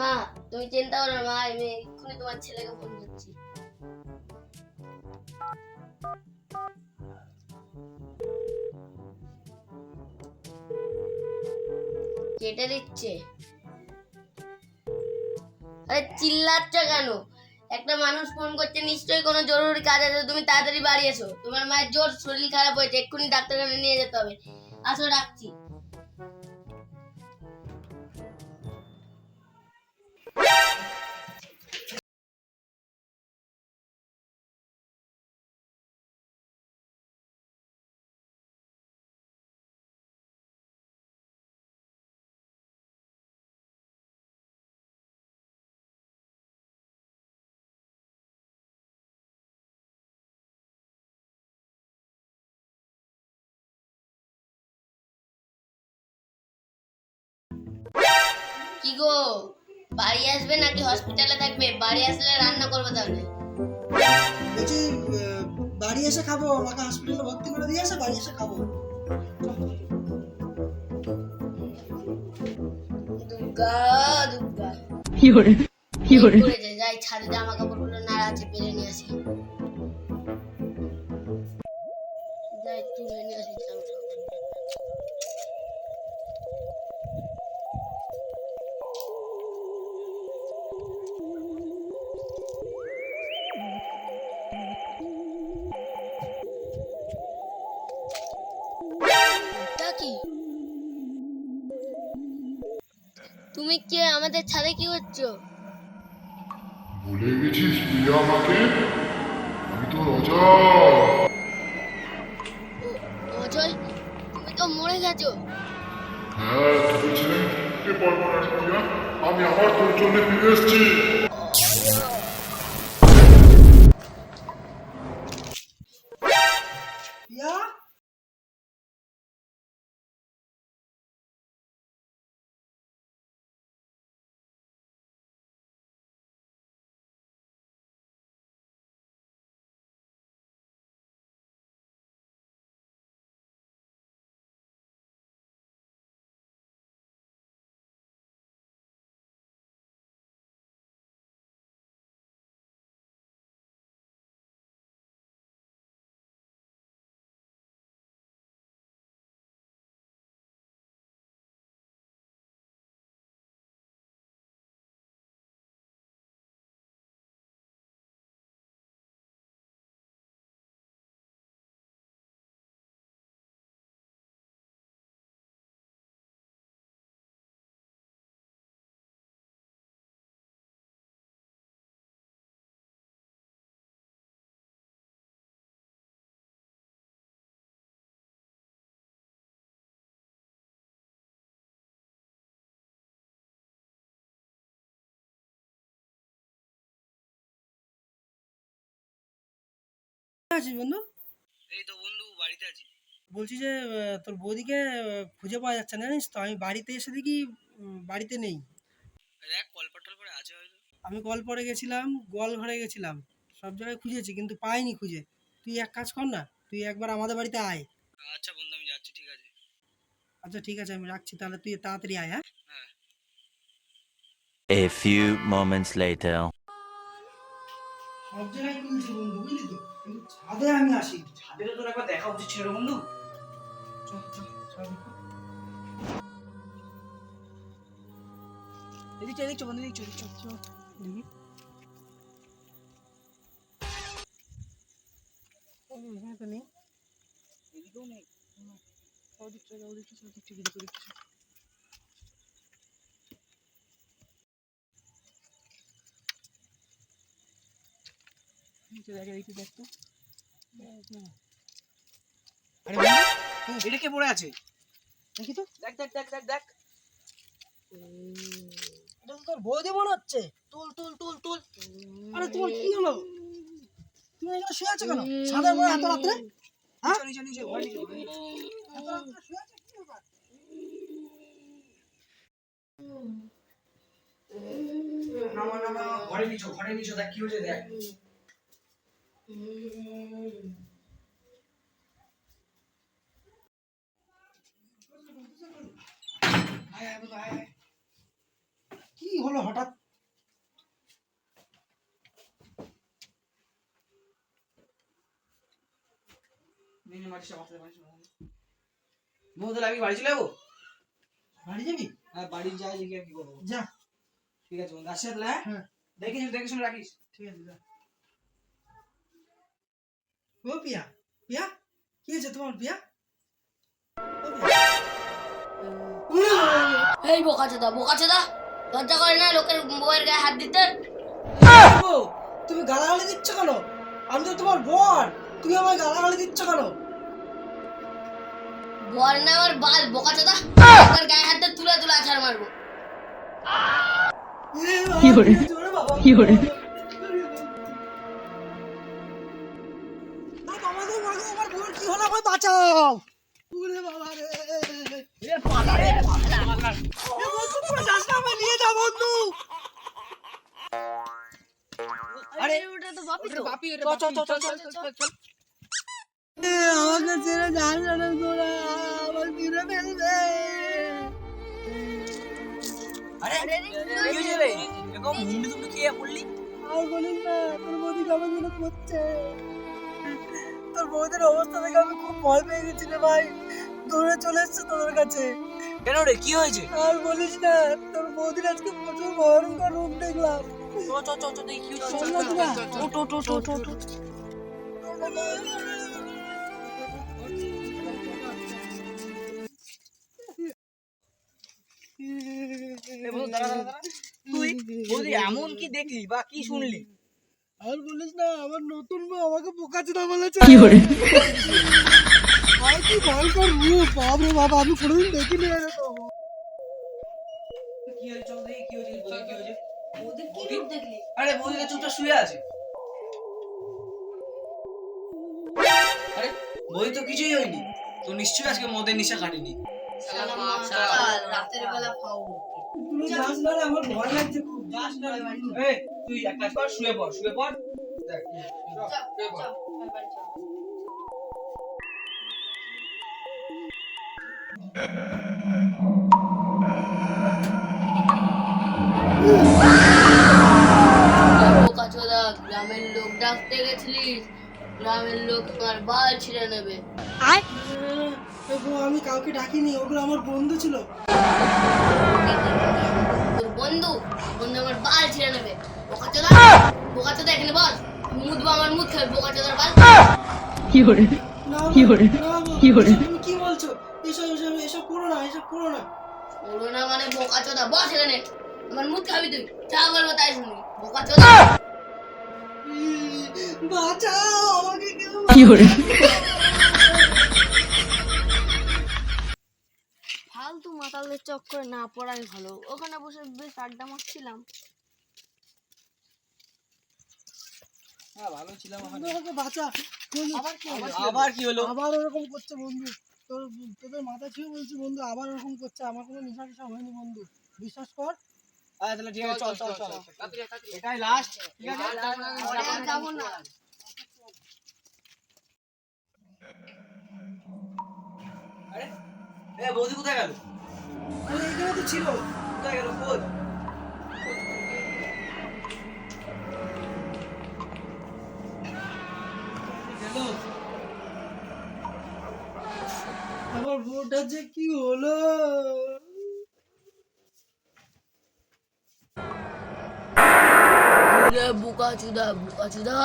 মা, তুমি চিন্তা করো মা, আমি এক্ষুনি তোমার ছেলেকে ফোন করছি। কেটে দিচ্ছে। আরে চিল্লাচ্ছ কেন? একটা মানুষ ফোন করছে, নিশ্চয়ই কোনো জরুরি কাজ আছে, তুমি তাড়াতাড়ি বাড়ি এসো। তোমার মায়ের জোর, শরীর খারাপ হয়েছে, এক্ষুনি ডাক্তারখানে নিয়ে যেতে হবে। আসো, রাখছি। কি গো? বাড়ি আসবে নাকি হসপিটালে থাকবে? বাড়ি আসলে রান্না করবে তাহলে। বলছি বাড়ি এসে খাব আমাকে হসপিটালে ভর্তি করে দিয়ে এসে বাড়ি এসে খাব। দুর্গা দুর্গা। কি করে কি করে তুমি কে? আমাদের ছাদে কি করছ ভুলে গেছিস তুই আমাকে? আমি তো অজয়। তুমি তো মরে গেছো। হ্যাঁ তোর ছেলে। কে পারব না প্রিয়া। আমি আবার তোর জন্য ফিরে এসেছি। আছিস বন্ধু? এই তো বন্ধু বাড়িতে আছি। বলছি যে তোর বৌদিকে খুঁজে পাওয়া যাচ্ছে না জানিস তো? আমি বাড়িতে এসে দেখি বাড়িতে নেই। দেখ কলপাট টলপাট আছে হয়তো। আমি কল পরে গেছিলাম গোয়াল ঘরে গেছিলাম। সব জায়গায় খুঁজেছি কিন্তু পাইনি খুঁজে। তুই এক কাজ কর না তুই একবার আমাদের বাড়িতে আয়। আচ্ছা বন্ধু আমি যাচ্ছি ঠিক আছে। আচ্ছা ঠিক আছে আমি রাখছি তাহলে তুই তাড়াতাড়ি আয় হ্যাঁ? হ্যাঁ। A few moments later. সব জায়গায় খুঁজেছি বন্ধু বুঝলি তো? ছাদে আমি আসি। ছাদে তো তোর একবার দেখা উচিত ছিল বন্ধু। এদিক এদিক বন্ধু এদিক এদিক দেখি। এখানে তো নেই। এদিকেও নেই। ওদিক চল ওদিক ওদিক ওদিক দেখ। আরে এটা কে পড়ে আছে? দেখি তো। দেখ দেখ দেখ দেখ দেখ। এটা তো তোর বৌদি মনে হচ্ছে তুল তুল তুল। তুল আরে তোমার কি হলো? তুমি এখানে শুয়ে আছো কেন? ছাদের পরে এত রাত্রে? হ্যাঁ? নিচে নিচে ঘরে নিচে। এত রাত্রে শুয়ে আছো কি ব্যাপার নামা নামা ঘরে নিচো ঘরে নিচো দেখ কি হয়েছে দেখ আয় আয় বন্ধু, আয় আয় কি হলো হঠাৎ? আমি বাড়ি চলে যাব? বাড়ি যাবি? হ্যাঁ বাড়ি যাই দেখি আর কি করব। যা। ঠিক আছে বন্ধু আসছে তাহলে হ্যাঁ? হ্যাঁ। দেখিস দেখে শুনে রাখিস। ঠিক আছে যা। ও পিয়া পিয়া? কি হয়েছে তোমার পিয়া? এই বোকা চোদা বোকা চোদা। লজ্জা করে না লোকের বউয়ের গায়ে হাত দিতে? তুমি গালাগালি দিচ্ছ কেন? আমি তো তোমার বোন তুমি আমায় গালাগালি দিচ্ছ কেন? বর না আমার বাল বোকা চোদা। লোকের গায়ে হাত দিয়ে তুলে তুলে আছাড় মারবো। কি করে? ওরে? কি করে? নিয়ে যা বন্ধু আরে ওটা তো বাপি তো। বাপি চল চল চল চল চল চল আমাকে ছেড়ে যাস না তোরা আমার ফিরে ফেলবে। আরে কি হয়েছে রে? এরকম মুন্ডু তুমি খেয়ে পড়লি? আর বলিস না তোর বৌদি করছে। তোর বৌদির অবস্থা দেখে আমি খুব ভয় পেয়ে গেছি রে ভাই। দৌড়ে চলে এসছে তোদের কাছে। কেন রে কি হয়েছে? আর বলিস না তোর বৌদির আজকে প্রচুর ভয়ঙ্কর রূপ দেখলাম। চ চ চ দেখি চল না তুই বৌদি এমন কি দেখলি বা কি শুনলি? আর বলিস না আমার নতুন বউ আমাকে বোকা চোদা বলেছে। কি করে আর কি ভয়ঙ্কর রূপ বাপরে বাবা আমি কোনোদিন দেখিনি এরকম কি হয়েছে? চল দেখি কি হয়েছে? কি হয়েছে? ওদের কি রূপ দেখলি? আরে বৌদিটা চুপচাপ শুয়ে আছে। আরে বৌদি তো কিছুই হয়নি। তো নিশ্চয়ই আজকে মদের নেশা কাটেনি। রাতের বেলা খাও তুই যাস না রে, আমার ভয় লাগছে খুব। যাস না তুই এক কাজ কর শুয়ে পড় শুয়ে পড়। দেখ শুয়ে পড়। গ্রামের লোক ডাকতে গেছিলিস? গ্রামের লোক তোমার বাল ছিঁড়ে নেবে। আমি কাউকে ডাকিনি ওগুলো আমার বন্ধু ছিল। তোর বন্ধু? বন্ধু আমার বাল ছিঁড়ে নেবে। বোকা চোদা বোকা চোদা এখানে বল মুদবো আমার মুদ খাবে বোকা চোদার বাল। কি করে কি বউ, কি করে? এসব করো না করো না মানে বোকা চোদা। বস এখানে। আমার মুদ খাবি তুই। যা বলব তাই শুনবি। বোকা চোদা। বাঁচাও আমাকে কেউ কি করে ফালতু মাতালের চক্করে না পড়াই ভালো। ওখানে বসে বেশ আড্ডা মারছিলাম। হ্যাঁ ভালো ছিলাম বাঁচা। আবার কি হলো? আবার কি হলো? আবার ওরকম করছে বন্ধু। তোর তোদের মাথা ছুঁয়ে বলছি বন্ধু আবার ওরকম করছে আমার কোনো নেশা টেশা হয়নি বন্ধু। বিশ্বাস কর। আচ্ছা তাহলে ঠিক আছে চল চল চল এটাই লাস্ট ঠিক আছে? যাব না। আরে এ বৌদি কোথায় গেল? আরে এখানে তো ছিল। কোথায় গেল? গেল। বউটা যে কি হলো? বোকা চোদা বোকা চোদা।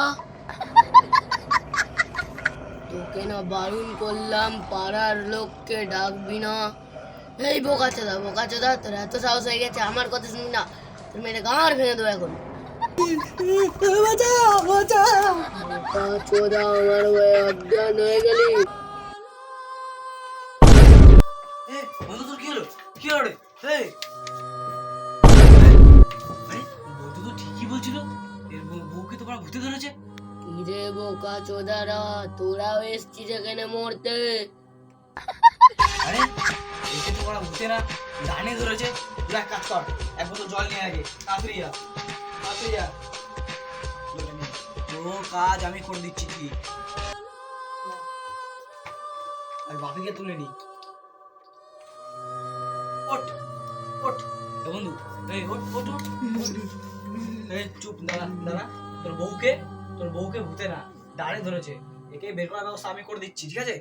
তোকে না বারণ করলাম পাড়ার লোককে ডাকবি না। এই বোকা চোদা বোকা চোদা তোর এত সাহস হয়ে গেছে আমার কথা শুনবি না। তোর মেয়েটা গাঁড় ভেঙে দেবো এখন। চোদা আমার হয়ে অজ্ঞান হয়ে গেলি। এ বন্ধু তোর কি হলো? কি হলো? রে আরে বৌদি তো ঠিকই বলছিল। এর বউকে তোমার ভূতে ধরেছে। কিরে বোকা চোদারা তোরাও এসছিস এখানে মরতে? আরে একে তো ওরা ভূতে না ডানে ধরেছে। তুই এক কাজ কর এক বোতল জল নিয়ে আগে তাড়াতাড়ি যা তাড়াতাড়ি যা। জলটা নিয়ে আয়। ও কাজ আমি করে দিচ্ছি কি? আর বাপিকে তুলে নি। ওঠ ওঠ। এ বন্ধু, এই ওঠ ওঠ ওঠ। এই চুপ, দাঁড়া দাঁড়া। তোর বউকে তোর বউকে ভূতে না, দাঁড়ে ধরেছে। একে বের করার ব্যবস্থা আমি করে দিচ্ছি, ঠিক আছে?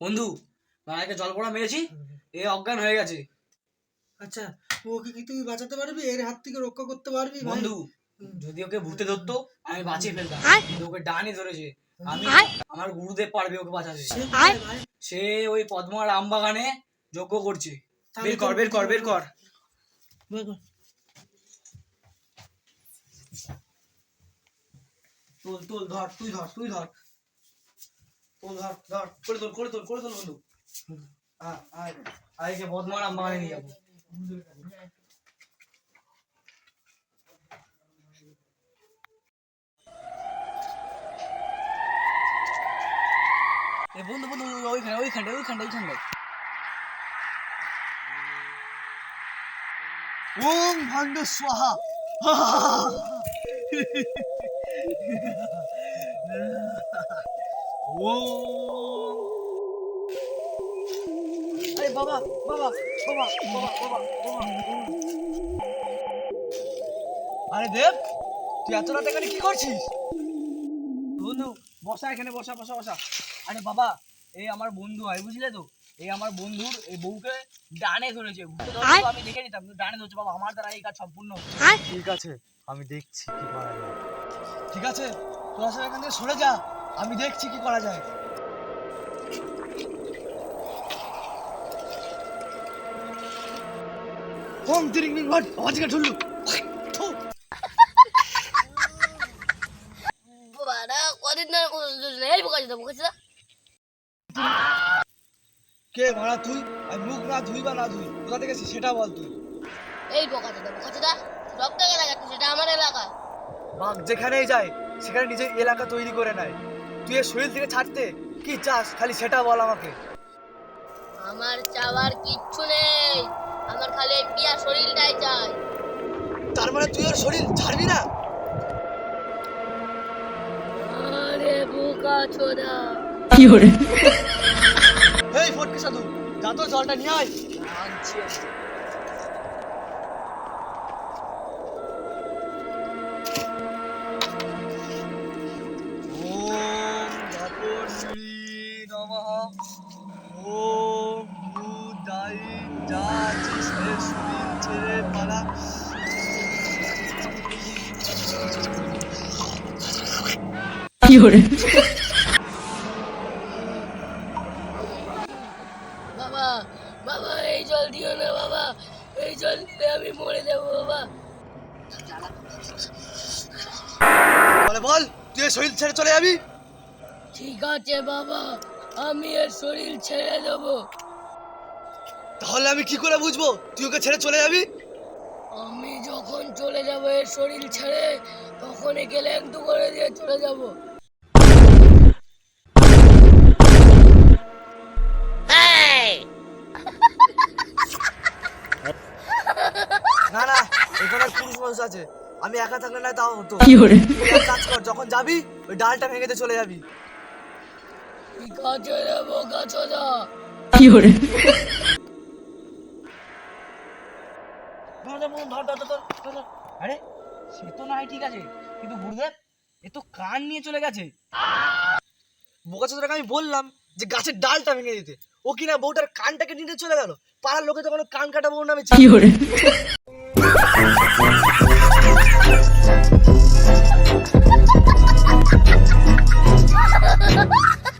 বন্ধু দাঁড়াকে জল পড়া মেরেছি এ অজ্ঞান হয়ে গেছে। আচ্ছা ওকে কি তুই বাঁচাতে পারবি? এর হাত থেকে রক্ষা করতে পারবি বন্ধু যদি ওকে ভূতে ধরতো আমি বাঁচিয়ে ফেলতাম। কিন্তু ওকে ডানি ধরেছে। আমি আমার গুরুদেব পারবে ওকে বাঁচাতে। সে কোথায় ভাই? সে ওই পদ্মার আম বাগানে যজ্ঞ করছে। বের কর বের কর বের কর। বের কর। তুল তুল ধর তুই ধর তুই ধর। তুল ধর ধর করে তোল করে তোল করে তোল বন্ধু। হ্যাঁ আয় আয় যে পদ্মার আম বাগানে নিয়ে যাব এ বন্ধু বন্ধু ওই- ওইখানে ওইখানে ওইখানে ওইখানে ওম ভণ্ড স্বাহা আরে বাবা বাবা বাবা বাবা বাবা বাবা। আরে দেব তুই এত রাত এখানে কি করছিস? বন্ধু বসা এখানে বসা বসা বসা। আরে বাবা এই আমার বন্ধু হয় বুঝলে তো? এই আমার বন্ধুর এই বউকে ডানে ধরেছে। আমি দেখে নিতাম ডানে ধরছে। বাবা আমার দ্বারা এই কাজ সম্পূর্ণ ঠিক আছে আমি দেখছি কি করা যায়। ঠিক আছে তোরা সব এখান থেকে সরে যা আমি দেখছি কি করা যায়। এই বোকা চোদা, বোকা চোদা। কে মারা তুই? আমি মুখ না ধুই বা না ধুই কোথা থেকে সেটা বল তুই। এই বোকা চোদা, বোকা চোদা। রক্ত কে লাগাচ্ছে? সেটা আমার এলাকা। বাঘ যেখানেই যায় সেখানে নিজের এলাকা তৈরি করে নেয়। তুই এর শরীর থেকে ছাড়তে কি চাস? খালি সেটা বল আমাকে। আমার চাওয়ার কিচ্ছু নেই। আমার খালি এই পিয়া শরীরটাই চাই। তার মানে তুই ওর শরীর ছাড়বি না? আরে বোকা চোদা হরে এই ফটকে সাধু যা তো জলটা নিয়ে আয়। Fiore, বাবা বাবা এই জল দিও না বাবা। এই জল দিলে আমি মরে যাব বাবা। বলে বল তুই শরীর ছেড়ে চলে যাবি? ঠিক আছে বাবা। আমি এর শরীর ছেড়ে দেবো। তাহলে আমি কি করে বুঝব? তুই ওকে ছেড়ে চলে যাবি? আমি যখন চলে যাব এর শরীর ছেড়ে তখন একে ল্যাংটু করে দিয়ে চলে যাব। মানুষ আছে। আমি একা থাকলে না তাও হতো। কাজ কর যখন যাবি ওই ডালটা ভেঙে চলে যাবি। ধর ধর ধর ধর ধর। আরে সে তো না হয় ঠিক আছে। কিন্তু গুরুদেব এ তো কান নিয়ে চলে গেছে। বোকা চোদরাকে আমি বললাম যে গাছের ডালটা ভেঙে দিতে। ও কিনা বউটার কানটাকে নিতে চলে গেল? পাড়ার লোকে তখন কান কাটা বউ নামে Fiore, Ha ha ha!